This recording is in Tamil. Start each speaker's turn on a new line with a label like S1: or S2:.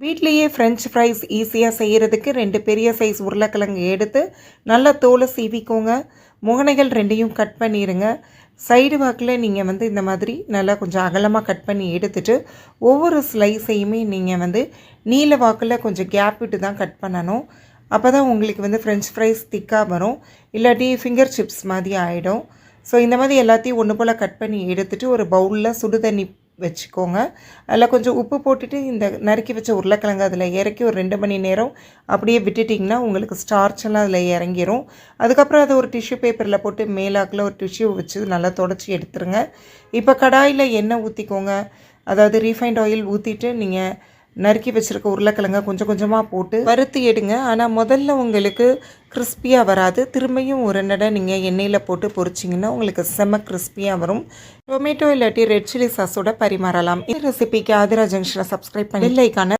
S1: வீட்லேயே ஃப்ரெஞ்ச் ஃப்ரைஸ் ஈஸியாக செய்கிறதுக்கு ரெண்டு பெரிய சைஸ் உருளைக்கிழங்கு எடுத்து நல்லா தோலை சீவிக்கோங்க. முகனைகள் ரெண்டையும் கட் பண்ணிடுங்க சைடு வாக்கில் நீங்கள் வந்து இந்த மாதிரி நல்லா கொஞ்சம் அகலமாக கட் பண்ணி எடுத்துட்டு ஒவ்வொரு ஸ்லைஸையுமே நீங்கள் வந்து நீல வாக்கில் கொஞ்சம் கேப் விட்டு தான் கட் பண்ணணும். அப்போ தான் உங்களுக்கு வந்து ஃப்ரெஞ்ச் ஃப்ரைஸ் திக்காக வரும். இல்லாட்டி ஃபிங்கர் சிப்ஸ் மாதிரி ஆகிடும் ஸோ இந்த மாதிரி எல்லாத்தையும் ஒன்று போல் கட் பண்ணி எடுத்துட்டு ஒரு பவுலில் சுடு தண்ணி வச்சுக்கோங்க. அதில் கொஞ்சம் உப்பு போட்டுட்டு இந்த நறுக்கி வச்ச உருளைக்கிழங்கு அதில் இறக்கி ஒரு ரெண்டு மணி நேரம் அப்படியே விட்டுட்டிங்கன்னா உங்களுக்கு ஸ்டார்ச் எல்லாம் அதில் இறங்கிரும். அதுக்கப்புறம் அதை ஒரு டிஷ்யூ பேப்பரில் போட்டு மேலாக்கில் ஒரு டிஷ்யூ வச்சு நல்லா தொடச்சி எடுத்துருங்க. இப்போ கடாயில் எண்ணெய் ஊற்றிக்கோங்க அதாவது ரீஃபைண்ட் ஆயில் ஊற்றிட்டு நீங்கள் நறுக்கி வச்சுருக்க உருளைக்கிழங்க கொஞ்சம் கொஞ்சமாக போட்டு வறுத்து எடுங்க. ஆனால் முதல்ல உங்களுக்கு கிறிஸ்பியாக வராது. திரும்பியும் ஒரு நடை நீங்கள் எண்ணெயில் போட்டு பொரிச்சிங்கன்னா உங்களுக்கு செம கிறிஸ்பியாக வரும். டொமேட்டோ இல்லாட்டி ரெட் சில்லி சாஸோட பரிமாறலாம். இந்த ரெசிபிக்கு ஆதிரா ஜங்ஷனை சப்ஸ்கிரைப் பண்ணி லைக்கான